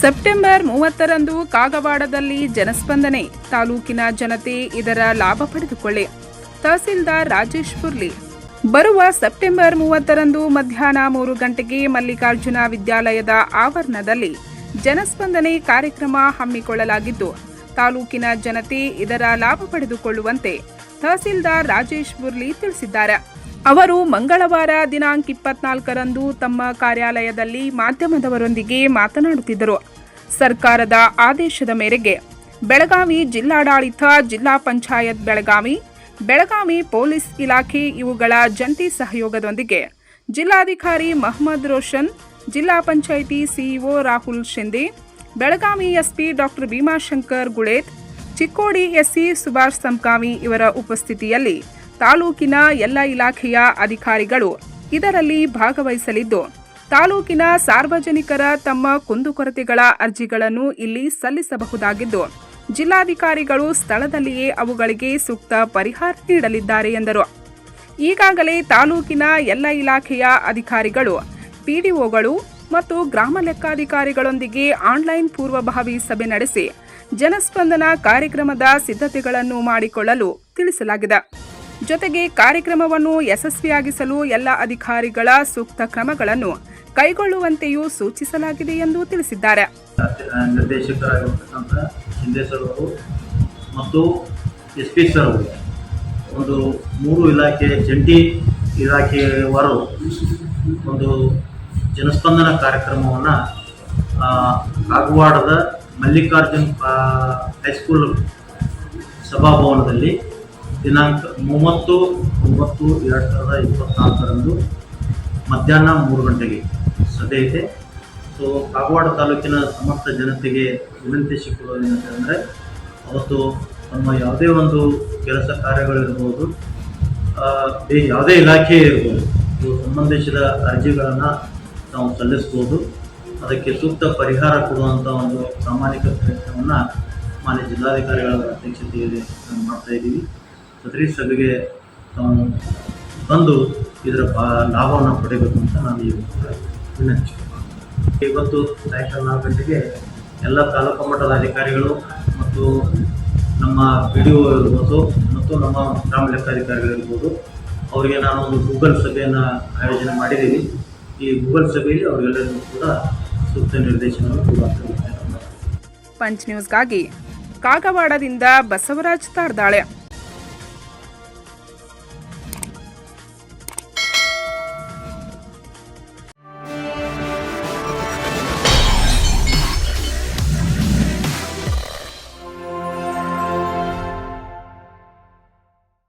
September ಮೂವತ್ತರಂದು ಕಾಗವಾಡದಲ್ಲಿ ಜನಸ್ಪಂದನೆ. ತಾಲೂಕಿನ ಜನತೆ ಇದರ ಲಾಭ ಪಡೆದುಕೊಳ್ಳಿ. ತಹಸೀಲ್ದಾರ್ ರಾಜೇಶ್ ಪುರ್ಲಿ. ಬರುವ ಸೆಪ್ಟೆಂಬರ್ ಮೂವತ್ತರಂದು ಮಧ್ಯಾಹ್ನ ಮೂರು ಗಂಟೆಗೆ ಮಲ್ಲಿಕಾರ್ಜುನ ವಿದ್ಯಾಲಯದ ಆವರಣದಲ್ಲಿ ಜನಸ್ಪಂದನೆ ಕಾರ್ಯಕ್ರಮ ಹಮ್ಮಿಕೊಳ್ಳಲಾಗಿದ್ದು, ತಾಲೂಕಿನ ಜನತೆ ಇದರ ಲಾಭ ಪಡೆದುಕೊಳ್ಳುವಂತೆ ತಹಸೀಲ್ದಾರ್ ರಾಜೇಶ್ ಬುರ್ಲಿ ತಿಳಿಸಿದ್ದಾರೆ. ಅವರು ಮಂಗಳವಾರ ದಿನಾಂಕ ಇಪ್ಪತ್ನಾಲ್ಕರಂದು ತಮ್ಮ ಕಾರ್ಯಾಲಯದಲ್ಲಿ ಮಾಧ್ಯಮದವರೊಂದಿಗೆ ಮಾತನಾಡುತ್ತಿದ್ದರು. ಸರ್ಕಾರದ ಆದೇಶದ ಮೇರೆಗೆ ಬೆಳಗಾವಿ ಜಿಲ್ಲಾಡಳಿತ, ಜಿಲ್ಲಾ ಪಂಚಾಯತ್ ಬೆಳಗಾವಿ ಬೆಳಗಾವಿ ಪೊಲೀಸ್ ಇಲಾಖೆ ಇವುಗಳ ಜಂಟಿ ಸಹಯೋಗದೊಂದಿಗೆ ಜಿಲ್ಲಾಧಿಕಾರಿ ಮಹಮ್ಮದ್ ರೋಷನ್, ಜಿಲ್ಲಾ panchayat CEO Rahul Shinde Belagavi SP doctor Bhimashankar Gulet, Chikkodi SC Subhash Sankavi ಇವರ ಉಪಸ್ಥಿತಿಯಲ್ಲಿ ತಾಲೂಕಿನ ಎಲ್ಲ ಇಲಾಖೆಯ ಅಧಿಕಾರಿಗಳು ಇದರಲ್ಲಿ ಭಾಗವಹಿಸಲಿದ್ದು, ತಾಲೂಕಿನ ಸಾರ್ವಜನಿಕರ ತಮ್ಮ ಕುಂದುಕೊರತೆಗಳ ಅರ್ಜಿಗಳನ್ನು ಇಲ್ಲಿ ಸಲ್ಲಿಸಬಹುದಾಗಿದ್ದು, ಜಿಲ್ಲಾಧಿಕಾರಿಗಳು ಸ್ಥಳದಲ್ಲಿಯೇ ಅವುಗಳಿಗೆ ಸೂಕ್ತ ಪರಿಹಾರ ನೀಡಲಿದ್ದಾರೆ ಎಂದರು. ಈಗಾಗಲೇ ತಾಲೂಕಿನ ಎಲ್ಲ ಇಲಾಖೆಯ ಅಧಿಕಾರಿಗಳು, ಪಿಡಿಒಗಳು ಮತ್ತು ಗ್ರಾಮ ಲೆಕ್ಕಾಧಿಕಾರಿಗಳೊಂದಿಗೆ ಆನ್ಲೈನ್ ಪೂರ್ವಭಾವಿ ಸಭೆ ನಡೆಸಿ, ಜನಸ್ಪಂದನ ಕಾರ್ಯಕ್ರಮದ ಸಿದ್ಧತೆಗಳನ್ನು ಮಾಡಿಕೊಳ್ಳಲು ತಿಳಿಸಲಾಗಿದೆ. ಜೊತೆಗೆ ಕಾರ್ಯಕ್ರಮವನ್ನು ಯಶಸ್ವಿಯಾಗಿಸಲು ಎಲ್ಲ ಅಧಿಕಾರಿಗಳ ಸೂಕ್ತ ಕ್ರಮಗಳನ್ನು ಕೈಗೊಳ್ಳುವಂತೆಯೂ ಸೂಚಿಸಲಾಗಿದೆ ಎಂದು ತಿಳಿಸಿದ್ದಾರೆ. ಮತ್ತು ಎಸ್ ಪಿ ಸರ್ ಒಂದು ಮೂರು ಇಲಾಖೆ ಜಂಟಿ ಇಲಾಖೆಯವರು ಒಂದು ಜನಸ್ಪಂದನ ಕಾರ್ಯಕ್ರಮವನ್ನು ಕಾಗವಾಡದ ಮಲ್ಲಿಕಾರ್ಜುನ್ ಹೈಸ್ಕೂಲ್ ಸಭಾಭವನದಲ್ಲಿ ದಿನಾಂಕ ಮೂವತ್ತು, ಒಂಬತ್ತು, ಎರಡು ಸಾವಿರದ ಇಪ್ಪತ್ತ್ನಾಲ್ಕರಂದು ಮಧ್ಯಾಹ್ನ ಮೂರು ಗಂಟೆಗೆ ಸಭೆ ಇದೆ. ಸೊ ಕಾಗವಾಡ ತಾಲೂಕಿನ ಸಮಸ್ತ ಜನತೆಗೆ ವಿನಂತಿಸಿಕೊಳ್ಳೋದು ಏನಂತಂದರೆ ಅವತ್ತು ನಮ್ಮ ಯಾವುದೇ ಒಂದು ಕೆಲಸ ಕಾರ್ಯಗಳಿರ್ಬೋದು ಯಾವುದೇ ಇಲಾಖೆ ಇರ್ಬೋದು ಸಂಬಂಧಿಸಿದ ಅರ್ಜಿಗಳನ್ನು ನಾವು ಸಲ್ಲಿಸ್ಬೋದು. ಅದಕ್ಕೆ ಸೂಕ್ತ ಪರಿಹಾರ ಕೊಡುವಂಥ ಒಂದು ಪ್ರಾಮಾಣಿಕ ಪ್ರಯತ್ನವನ್ನು ಮಾನ್ಯ ಜಿಲ್ಲಾಧಿಕಾರಿಗಳ ಅಧ್ಯಕ್ಷತೆಯಲ್ಲಿ ಮಾಡ್ತಾ ಇದ್ದೀವಿ. ಸದರಿ ಸಭೆಗೆ ತಾವು ಬಂದು ಇದರ ಬಾ, ಲಾಭವನ್ನು ಪಡೆಯಬೇಕು ಅಂತ ನಾನು ಈ ವಿನಂತಿ ಇವತ್ತು ಸಾಯಂಕಾಲ ನಾಲ್ಕು ಗಂಟೆಗೆ ಎಲ್ಲ ತಾಲೂಕು ಮಟ್ಟದ ಅಧಿಕಾರಿಗಳು ಮತ್ತು ನಮ್ಮ ಪಿ ಡಿ ಒ ಇರ್ಬೋದು ಮತ್ತು ನಮ್ಮ ಗ್ರಾಮ ಲೆಕ್ಕಾಧಿಕಾರಿಗಳಿರ್ಬೋದು ಅವರಿಗೆ ನಾನು ಒಂದು ಗೂಗಲ್ ಸಭೆಯನ್ನು ಆಯೋಜನೆ ಮಾಡಿದ್ದೀವಿ. ಈ ಗೂಗಲ್ ಸಭೆಯಲ್ಲಿ ಅವರೆಲ್ಲರಿಗೂ ಕೂಡ ಸೂಕ್ತ ನಿರ್ದೇಶನವನ್ನು ಕೂಡ ಪಂಚ್ ನ್ಯೂಸ್ಗಾಗಿ ಕಾಗವಾಡದಿಂದ ಬಸವರಾಜ್ ತಾರ್ದಾಳೆ.